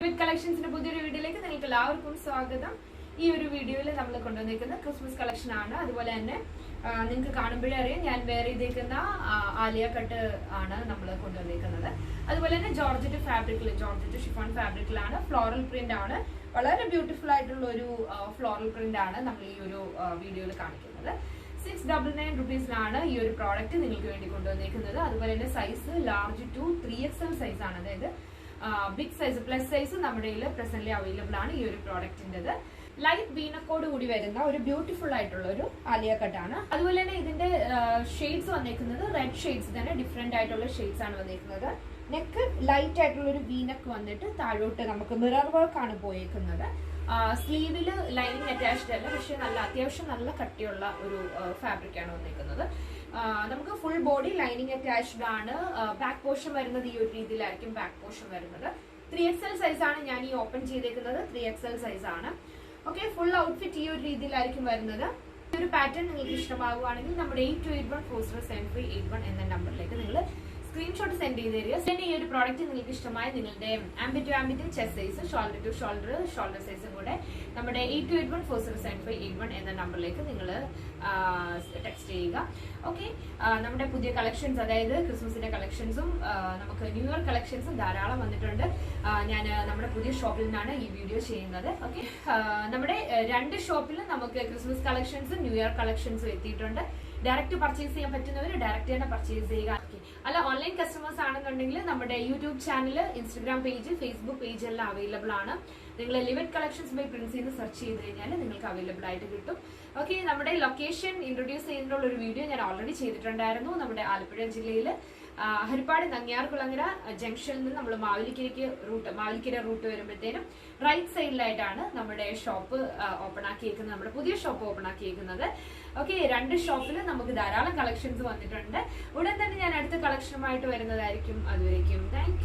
കളക്ഷൻസിന്റെ പുതിയൊരു വീഡിയോയിലേക്ക് നിങ്ങൾക്ക് എല്ലാവർക്കും സ്വാഗതം. ഈ ഒരു വീഡിയോയിൽ നമ്മൾ കൊണ്ടുവന്നിരിക്കുന്ന ക്രിസ്മസ് കളക്ഷൻ ആണ്. അതുപോലെ തന്നെ നിങ്ങൾക്ക് കാണുമ്പോഴേ അറിയാം ഞാൻ വെയർ ചെയ്തിരിക്കുന്ന ആലിയ കട്ട് ആണ് നമ്മൾ കൊണ്ടുവന്നിരിക്കുന്നത് അതുപോലെ തന്നെ ജോർജറ്റ് ഫാബ്രിക്കിൽ ജോർജറ്റ് ഷിഫോൺ ഫാബ്രിക്കിലാണ് ഫ്ലോറൽ പ്രിന്റ് ആണ് വളരെ ബ്യൂട്ടിഫുൾ ആയിട്ടുള്ള ഒരു ഫ്ലോറൽ പ്രിന്റ് ആണ് നമ്മൾ ഈ ഒരു വീഡിയോയിൽ കാണിക്കുന്നത്. സിക്സ് ഡബിൾ നയൻ റുപ്പീസിലാണ് ഈ ഒരു പ്രോഡക്റ്റ് നിങ്ങൾക്ക് വേണ്ടി കൊണ്ടുവന്നിരിക്കുന്നത് അതുപോലെ തന്നെ size large two three X L size ആണ്. അതായത് ബിഗ് സൈസ് പ്ലസ് സൈസ് നമ്മുടെ കയ്യിൽ പ്രസന്റ്ലി അവൈലബിൾ ആണ് ഈ ഒരു പ്രോഡക്റ്റിന്റെത് ലൈറ്റ് വീനക്കോട് കൂടി വരുന്ന ഒരു ബ്യൂട്ടിഫുൾ ആയിട്ടുള്ള ഒരു ആലിയ കട്ടാണ്. അതുപോലെ തന്നെ ഇതിന്റെ ഷെയ്ഡ്സ് വന്നേക്കുന്നത് റെഡ് ഷെയ്ഡ്സ് തന്നെ ഡിഫറെന്റ് ആയിട്ടുള്ള ഷെയ്ഡ്സ് ആണ് വന്നേക്കുന്നത്. നെക്ക് ലൈറ്റ് ആയിട്ടുള്ള ഒരു വീനക്ക് വന്നിട്ട് താഴോട്ട് നമുക്ക് മിറർ വർക്ക് ആണ് പോയേക്കുന്നത്. സ്ലീവിൽ ലൈനിങ് അറ്റാച്ച്ഡ് അല്ല പക്ഷെ നല്ല അത്യാവശ്യം നല്ല കട്ടിയുള്ള ഒരു ഫാബ്രിക്കാണ് വന്നിരിക്കുന്നത്. നമുക്ക് ഫുൾ ബോഡി ലൈനിങ് അറ്റാച്ച്ഡ് ആണ്. ബാക്ക് പോർഷൻ വരുന്നത് ഈ ഒരു രീതിയിലായിരിക്കും ബാക്ക് പോർഷൻ വരുന്നത്. ത്രീ എക്സ് സൈസ് ആണ് ഞാൻ ഈ ഓപ്പൺ ചെയ്തേക്കുന്നത്. ത്രീ എക്സ് സൈസ് ആണ്. ഓക്കെ ഫുൾ ഔട്ട്ഫിറ്റ് ഈ ഒരു രീതിയിലായിരിക്കും വരുന്നത്. ഈ ഒരു പാറ്റേൺ നിങ്ങൾക്ക് ഇഷ്ടമാകുവാണെങ്കിൽ നമ്മുടെ eight two eight one four zero seven three eight one എന്ന നമ്പറിലേക്ക് നിങ്ങൾ സ്ക്രീൻഷോട്ട് സെൻഡ് ചെയ്ത് തരിക സെൻഡ് ഈ ഒരു പ്രോഡക്റ്റ് നിങ്ങൾക്ക് ഇഷ്ടമായ നിങ്ങളുടെ armpit to armpit chest size shoulder to shoulder shoulder സൈസും കൂടെ നമ്മുടെ eight two eight one four zero seven five eight one എന്ന നമ്പറിലേക്ക് നിങ്ങൾ ടെക്സ്റ്റ് ചെയ്യുക. ഓക്കെ നമ്മുടെ പുതിയ കളക്ഷൻസ് അതായത് ക്രിസ്മസിന്റെ കളക്ഷൻസും നമുക്ക് ന്യൂ ഇയർ കളക്ഷൻസും ധാരാളം വന്നിട്ടുണ്ട്. ഞാൻ നമ്മുടെ പുതിയ ഷോപ്പിൽ നിന്നാണ് ഈ വീഡിയോ ചെയ്യുന്നത്. ഓക്കെ നമ്മുടെ രണ്ട് ഷോപ്പിലും നമുക്ക് ക്രിസ്മസ് കളക്ഷൻസും ന്യൂ ഇയർ കളക്ഷൻസും എത്തിയിട്ടുണ്ട്. ഡയറക്റ്റ് പർച്ചേസ് ചെയ്യാൻ പറ്റുന്നവർ ഡയറക്റ്റ് തന്നെ പർച്ചേസ് ചെയ്യുക. അല്ല ഓൺലൈൻ കസ്റ്റമേഴ്സ് ആണെന്നുണ്ടെങ്കിൽ നമ്മുടെ YouTube channel Instagram page Facebook page എല്ലാം അവൈലബിൾ ആണ്. നിങ്ങൾ ലിമിറ്റ് കളക്ഷൻസ് ബൈ പ്രിൻസ് എന്ന് സെർച്ച് ചെയ്ത് കഴിഞ്ഞാൽ നിങ്ങൾക്ക് അവൈലബിൾ ആയിട്ട് കിട്ടും. ഓക്കെ നമ്മുടെ ലൊക്കേഷൻ ഇൻട്രൊഡ്യൂസ് ചെയ്യുന്നതിനുള്ള ഒരു വീഡിയോ ഞാൻ ഓൾറെഡി ചെയ്തിട്ടുണ്ടായിരുന്നു. നമ്മുടെ ആലപ്പുഴ ജില്ലയിൽ ഹരിപ്പാട് നങ്ങിയാർകുളങ്ങര ജംഗ്ഷനിൽ നിന്ന് നമ്മൾ മാവലിക്കരയ്ക്ക് റൂട്ട് മാവലിക്കര റൂട്ട് വരുമ്പോഴത്തേനും റൈറ്റ് സൈഡിലായിട്ടാണ് നമ്മുടെ ഷോപ്പ് ഓപ്പൺ ആക്കിയേക്കുന്നത്. നമ്മുടെ പുതിയ ഷോപ്പ് ഓപ്പൺ ആക്കിയേക്കുന്നത്. ഓക്കെ രണ്ട് ഷോപ്പിൽ നമുക്ക് ധാരാളം കളക്ഷൻസ് വന്നിട്ടുണ്ട്. ഉടൻ തന്നെ ഞാൻ അടുത്ത കളക്ഷനുമായിട്ട് വരുന്നതായിരിക്കും. അതുവരേക്കും താങ്ക്